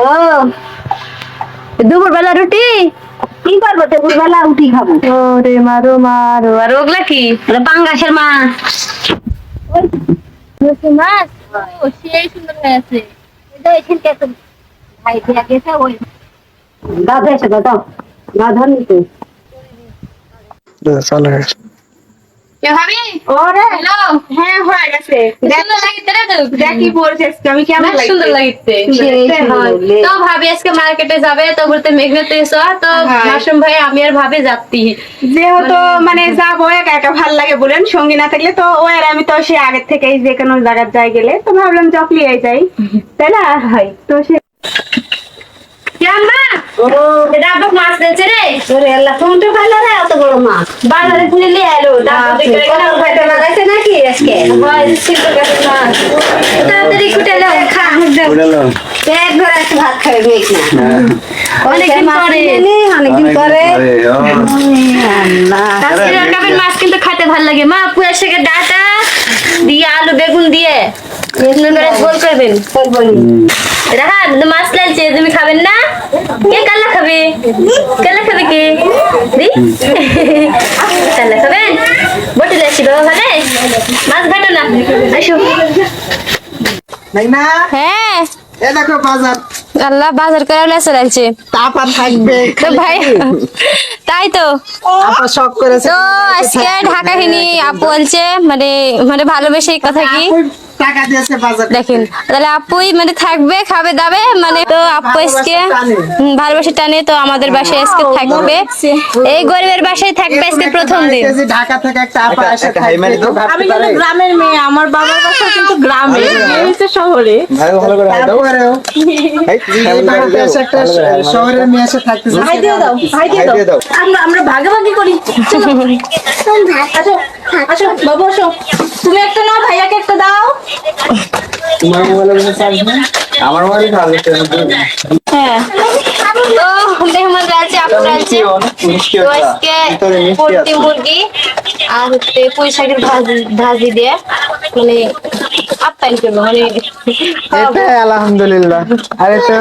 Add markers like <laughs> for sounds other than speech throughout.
ও। দুপুর বেলা রুটি? কি করব? দুপুর বেলা উঠি খাব। ওরে মারো মারো। আর ওগুলা কি? ওটা পাঙ্গাসের মাছ। মাছ? ও সেই সুন্দর হয়েছে এটা এখানকে তো ভাই দিয়া গেছে ওই। গাধা এসে গাধা গাধা নিতে চলে কে ভাবি ওরে হ্যালো হ্যাঁ হয়ে গেছে। সুন্দর লাগিতে রে তো দেখি বলছে আমি কেমন সুন্দর লাগিতে সেই সুন্দর লে- তো ভাবি আজকে মার্কেটে যাবে তো বলতে মেঘনাতে এসো তো হ্যাঁ। মাসুম ভাই আমি আর ভাবি যাচ্ছি। যেহেতু মানে যাব একা একা ভালো লাগে বলেন সঙ্গী না থাকলে তো ও আর আমি তো সে আগের থেকেই যে কোনো জায়গার যাই গেলে তো ভাবলাম চকলিয়ে যাই। তাই না? হয়। তো সে জাম্মা ও। আবার মাছ দিয়েছে রে? ওরে আল্লাহ কোনটা ভালো রে অত বড় মাছ। বাজারে কিনে নিয়ে এলো তারপর বাপরে, ভাইটা লাগাইছে নাকি আজকে? হয় তাড়াতাড়ি কুটে নাও। খা। পেট ভরে একটু ভাত খাবে মেঘ না। অনেকদিন পরে। অনেকদিন পরে। আল্লাহ। মাছ কিন্তু খেতে ভালো লাগে। মা পুরা শেখে ডাটা দিয়ে আলু বেগুন দিয়ে। সুন্দর করবেন রাহা মাছ লাগছে তুমি খাবেন না? কে কাল্লা খাবে? কাল্লা খাবে কে? দি? খাবেন? বটে যাচ্ছি বাবা ঘরে মাছ ঘাটো না। আসো। হ্যাঁ। এ দেখো বাজার। আল্লাহ বাজার করে লেসে লাগছে। তাপা থাকবে। তো ভাই তাই তো। আপা শখ করেছে তো আজকে ঢাকা হিনি আপু বলছে মানে মানে ভালোবেসে এই কথা কি? টাকা দিয়েছে বাজার। দেখেন তাহলে আপুই মানে থাকবে খাবে দাবে মানে তো আপু আজকে ভালোবাসা টানে তো আমাদের বাসায় আজকে থাকবে। এই গরিবের বাসায় থাকবে আজকে প্রথম দিন। ঢাকা থেকে একটা আপা তো? আমি কিন্তু গ্রামের মেয়ে আমার বাবার বাসা কিন্তু গ্রামে। হয়েছে শহরে। এই বাড়িতে এসে একটা শহরের মেয়ে এসে থাকতেছে। ভাই দিয়ে দাও ভাই দিয়ে দাও। আমরা আমরা ভাগাভাগি করি। <laughs> চলো। আসো আসো বাবু আসো তুমি একটা নাও ভাইয়াকে একটা দাও তোমার মোবাইলে চার্জ আমার মোবাইলে হ্যাঁ। তো মেহমান আছে আছে তো আজকে পোল্ট্রি মুরগি আর হচ্ছে পুঁই শাকের ভাজি ভাজি দিয়ে মানে আপ্যায়ন করব মানে। এটাই আলহামদুলিল্লাহ। আরে তো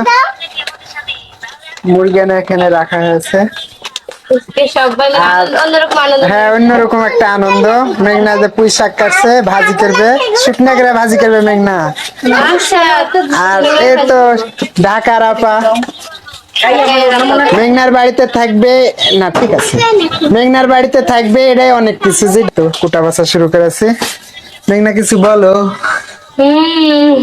মুরগানা এখানে রাখা হয়েছে। হ্যাঁ অন্যরকম একটা আনন্দ। মেঘনা যে পুঁই শাক কাটছে ভাজি করবে। শুকনা করে ভাজি করবে মেঘনা। আর এই তো ঢাকার আপা। মেঘনার বাড়িতে থাকবে না ঠিক আছে। মেঘনার বাড়িতে থাকবে এটাই অনেক কিছু যে তো কুটা বাসা শুরু করেছে। মেঘনা কিছু বলো। হুম।